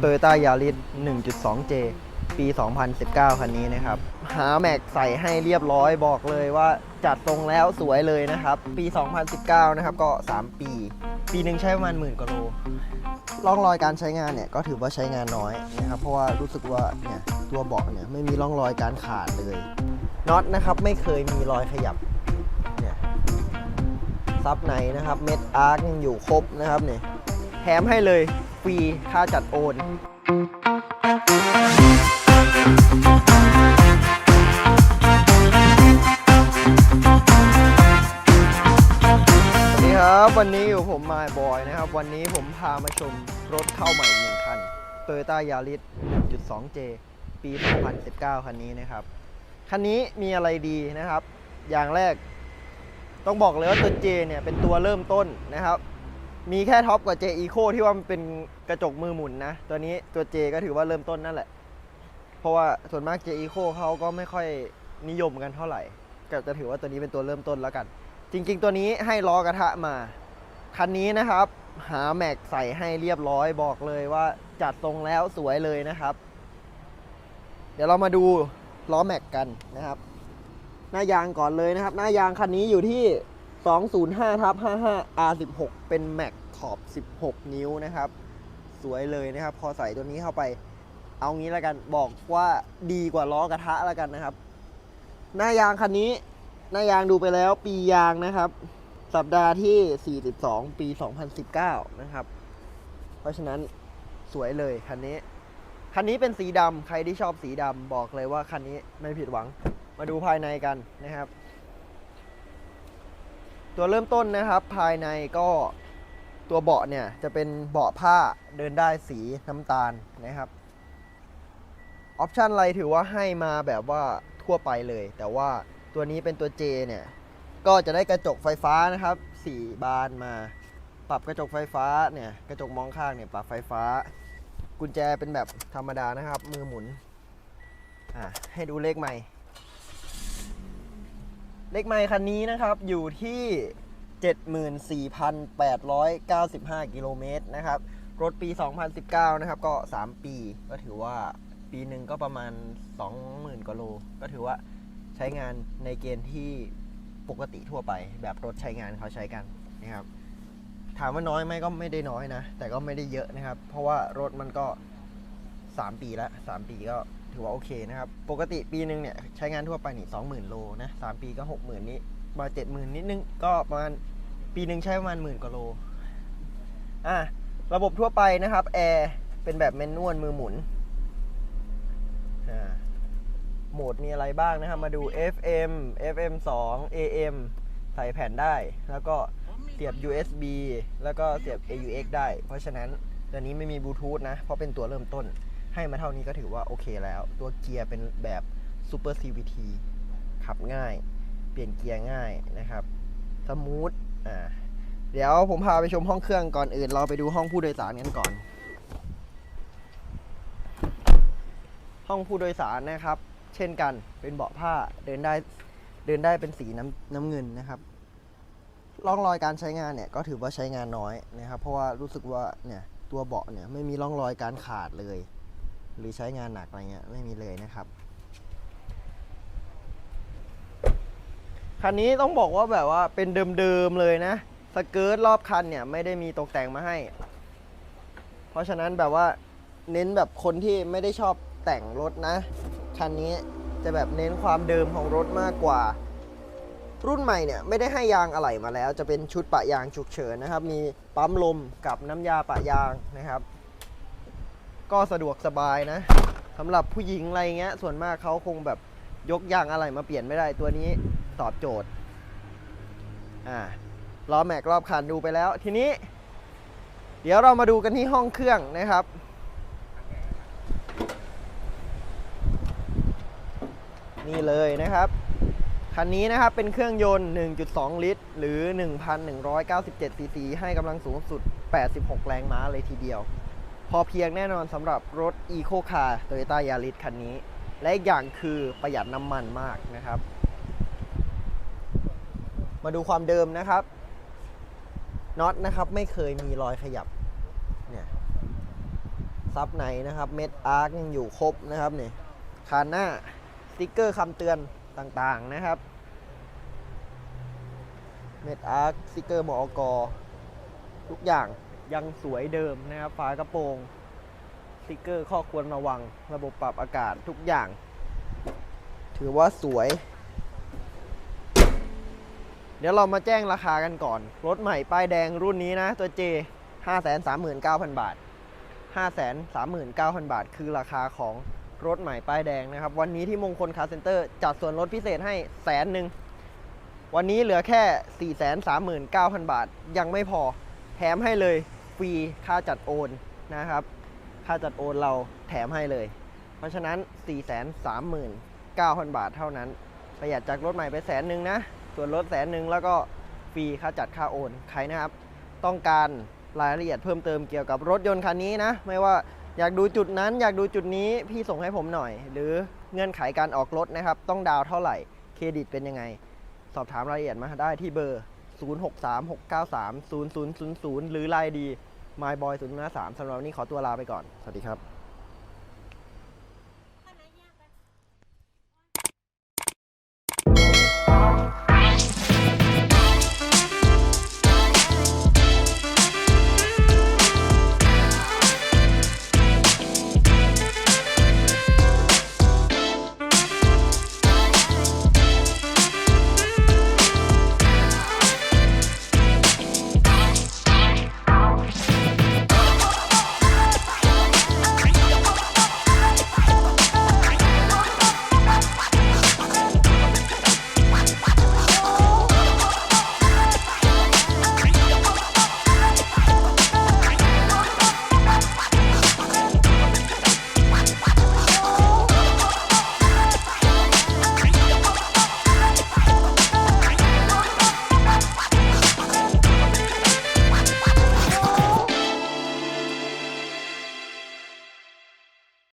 โตโยต้ายาริส 1.2J ปี 2019 คันนี้นะครับ หาแม็กใส่ให้เรียบร้อยบอกเลยว่าจัดตรงแล้วสวยเลยนะครับ ปี 2019 นะครับก็ 3 ปี ปีหนึ่งใช้ประมาณหมื่นกว่าโลร่องรอยการใช้งานเนี่ยก็ถือว่าใช้งานน้อยนะครับ เพราะว่ารู้สึกว่าเนี่ยตัวเบาะเนี่ยไม่มีร่องรอยการขาดเลยน็อตนะครับไม่เคยมีรอยขยับเนี่ยซับไหนนะครับเม็ดอาร์คยังอยู่ครบนะครับเนี่ย ถมให้เลยฟรีค่าจัดโอนสวัสดีครับวันนี้อยู่ผมมายบอยนะครับ วันนี้ผมพามาชมรถเข้าใหม่หนึ่งคัน Toyota Yaris 1.2J ปี 2019 คันนี้นะครับ คันนี้มีอะไรดีนะครับ อย่างแรก ต้องบอกเลยว่าตัว J เนี่ยเป็นตัวเริ่มต้นนะครับ มีแค่ท็อปกว่า J Eco ที่ว่ามันเป็นกระจกมือหมุนนะ ตัวนี้ตัว J ก็ถือว่าเริ่มต้นนั่นแหละ เพราะว่าส่วนมาก J Eco เขาก็ไม่ค่อยนิยมกันเท่าไหร่ ก็จะถือว่าตัวนี้เป็นตัวเริ่มต้นแล้วกัน จริง ๆ ตัวนี้ให้ล้อกระทะมา คันนี้นะครับ หาแม็กใส่ให้เรียบร้อยบอกเลยว่าจัดตรงแล้วสวยเลยนะครับ เดี๋ยวเรามาดูล้อแม็กกันนะครับ หน้ายางก่อนเลยนะครับ หน้ายางคันนี้อยู่ที่ 205ทับ55 R16 เป็นแม็กขอบ 16 นิ้วนะครับ สวยเลยนะครับ พอใส่ตัวนี้เข้าไป เอางี้แล้วกันบอกว่าดีกว่าล้อกระทะแล้วกันนะครับ หน้ายางคันนี้ หน้ายางดูไปแล้วปียางนะครับ สัปดาห์ที่ 42 ปี 2019 นะครับ เพราะฉะนั้นสวยเลยคันนี้คันนี้เป็นสีดำใครที่ชอบสีดำบอกเลยว่าคันนี้ไม่ผิดหวังมาดูภายในกันนะครับ ตัวเริ่มต้นนะครับ ภายในก็ตัวเบาะเนี่ยจะเป็นเบาะผ้าเดินได้สีน้ำตาลนะครับออปชันอะไรถือว่าให้มาแบบว่าทั่วไปเลย แต่ว่าตัวนี้เป็นตัว J เนี่ย ก็จะได้กระจกไฟฟ้านะครับ4บานมา ปรับกระจกไฟฟ้าเนี่ยกระจกมองข้างเนี่ยปรับไฟฟ้า กุญแจเป็นแบบธรรมดานะครับ มือหมุนอะให้ดูเลขใหม่ เลขใหม่คันนี้นะครับอยู่ที่ 74,895 กิโลเมตรนะครับ รถปี 2019 นะครับ ก็ 3 ปี ก็ถือว่าปีหนึ่งก็ประมาณ 20,000กว่าโล ก็ถือว่าใช้งานในเกณฑ์ที่ปกติทั่วไป แบบรถใช้งานเขาใช้กันนะครับ ถามว่าน้อยไหมก็ไม่ได้น้อยนะ แต่ก็ไม่ได้เยอะนะครับ เพราะว่ารถมันก็ 3 ปีแล้ว3ปีก็ ถือว่าโอเคนะครับ ปกติปีหนึ่งเนี่ยใช้งานทั่วไปนี่20,000โลนะ3ปีก็60,000นี้มา70,000นิดนึงก็ประมาณปีหนึ่งใช้ประมาณหมื่นกว่าโลอะระบบทั่วไปนะครับแอร์เป็นแบบแมนนวลมือหมุนอ่าโหมดมีอะไรบ้างนะครับ มาดู FM FM 2 AM ใส่แผ่นได้ แล้วก็เสียบ USB แล้วก็เสียบ AUX ได้ เพราะฉะนั้นตัวนี้ไม่มีบลูทูธนะ เพราะเป็นตัวเริ่มต้น ให้มาเท่านี้ก็ถือว่าโอเคแล้ว ตัวเกียร์เป็นแบบ Super CVT ขับง่าย เปลี่ยนเกียร์ง่ายนะครับ สมูท อ่า เดี๋ยวผมพาไปชมห้องเครื่องก่อนอื่น เราไปดูห้องผู้โดยสารกันก่อน ห้องผู้โดยสารนะครับ เช่นกัน เป็นเบาะผ้า เดินได้ เดินได้เป็นสีน้ำน้ำเงินนะครับ ร่องรอยการใช้งานเนี่ยก็ถือว่าใช้งานน้อยนะครับ เพราะว่ารู้สึกว่าเนี่ยตัวเบาะเนี่ยไม่มีร่องรอยการขาดเลย หรือใช้งานหนักอะไรเงี้ยไม่มีเลยนะครับคันนี้ต้องบอกว่าแบบว่าเป็นเดิมๆเลยนะสเกิร์ตรอบคันเนี่ยไม่ได้มีตกแต่งมาให้ เพราะฉะนั้นแบบว่าเน้นแบบคนที่ไม่ได้ชอบแต่งรถนะ คันนี้จะแบบเน้นความเดิมของรถมากกว่า รุ่นใหม่เนี่ยไม่ได้ให้ยางอะไหล่มาแล้ว จะเป็นชุดปะยางฉุกเฉินนะครับ มีปั๊มลมกับน้ำยาปะยางนะครับ ก็สะดวกสบายนะสำหรับผู้หญิงอะไรเงี้ย ส่วนมากเขาคงแบบยกยางอะไหล่มาเปลี่ยนไม่ได้ตัวนี้ตอบโจทย์อ่าล้อแม็กรอบคันดูไปแล้ว ทีนี้ เดี๋ยวเรามาดูกันที่ห้องเครื่องนะครับ นี่เลยนะครับคันนี้นะครับเป็นเครื่องยนต์ 1.2 ลิตร หรือ 1,197 ซีซี ให้กำลังสูงสุด 86 แรงม้าเลยทีเดียว พอเพียงแน่นอนสำหรับรถ Eco Car Toyota Yaris คันนี้ และอีกอย่างคือประหยัดน้ำมันมากนะครับ มาดูความเดิมนะครับน็อตนะครับไม่เคยมีรอยขยับเนี่ยซับในนะครับเม็ดอาร์คยังอยู่ครบนะครับเนี่ยคานหน้าสติกเกอร์คำเตือนต่างๆนะครับเม็ดอาร์คสติกเกอร์มอกทุกอย่าง ยังสวยเดิมนะครับฝากระโปรงสติกเกอร์ข้อควรระวัง ระบบปรับอากาศทุกอย่าง ถือว่าสวย เดี๋ยวเรามาแจ้งราคากันก่อน รถใหม่ป้ายแดงรุ่นนี้นะ ตัว J 539,000 บาท 539,000 บาท คือราคาของรถใหม่ป้ายแดงนะครับ วันนี้ที่มงคลคาร์เซ็นเตอร์จัดส่วนลดพิเศษให้แสนหนึ่งวันนี้เหลือแค่ 439,000 บาท ยังไม่พอ แถมให้เลย ฟรีค่าจัดโอนนะครับ ค่าจัดโอนเราแถมให้เลย เพราะฉะนั้น 439,000 บาทเท่านั้น ประหยัดจากรถใหม่ไปแสนหนึ่งนะ ส่วนลดแสนหนึ่งแล้วก็ฟรีค่าจัดค่าโอน ใครนะครับ ต้องการรายละเอียดเพิ่มเติมเกี่ยวกับรถยนต์คันนี้นะ ไม่ว่าอยากดูจุดนั้น อยากดูจุดนี้พี่ส่งให้ผมหน่อย หรือเงื่อนไขการออกรถนะครับ ต้องดาวเท่าไหร่ เครดิตเป็นยังไง สอบถามรายละเอียดมาได้ที่เบอร์ 0636930000 หรือไลน์ดี myboy053 สำหรับวันนี้ขอตัวลาไปก่อน สวัสดีครับ